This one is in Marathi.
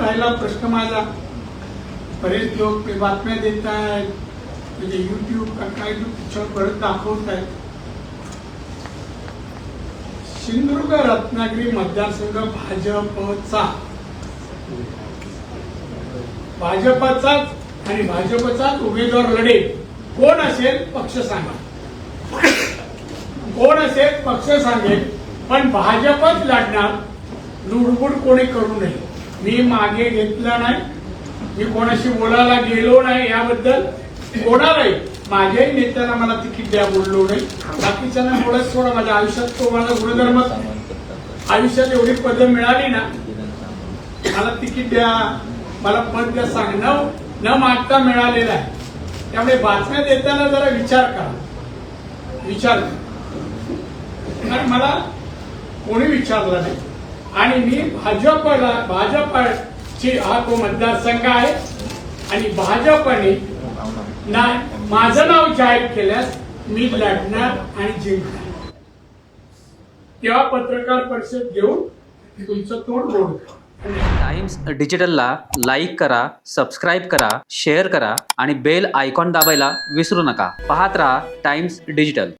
राहिला प्रश्न माझा. बरेच लोक ते बातम्या देत आहेत म्हणजे युट्यूब का काय पिक्चर परत दाखवत आहेत सिंधुदुर्ग रत्नागिरी मतदारसंघ भाजपचा. भाजपचाच आणि भाजपचाच उमेदवार लढेल कोण असेल पक्ष सांगा. कोण असेल पक्ष सांगेल पण भाजपच लढणार लुडबुड कोणी करू नये. मी मागे घेतलं नाही. मी कोणाशी बोलायला गेलो नाही याबद्दल. कोणालाही माझ्याही नेत्याला मला तिकीट द्या बोललो नाही. बाकीच्यांना बोलत सोडा. माझ्या आयुष्यात तो मला गुणधर्म आयुष्यात एवढी पद मिळाली ना मला तिकीट द्या. मला पद द्या. सांग. न न मागता मिळालेलं आहे. त्यामुळे बातम्या देताना जरा विचार करा. विचार कारण मला कोणी विचारलं नाही. आणि मी भाजपला भाजपची हा तो मतदारसंघ आहे. आणि भाजपने ना माझं नाव जाहीर केल्यास मी लढणार आणि जिंकणार. तेव्हा पत्रकार परिषद घेऊन तुमचं तोंड रोड करा. टाइम्स डिजिटलला लाईक करा सबस्क्राईब करा शेअर करा आणि बेल आयकॉन दाबायला विसरू नका. पाहत राहा टाइम्स डिजिटल.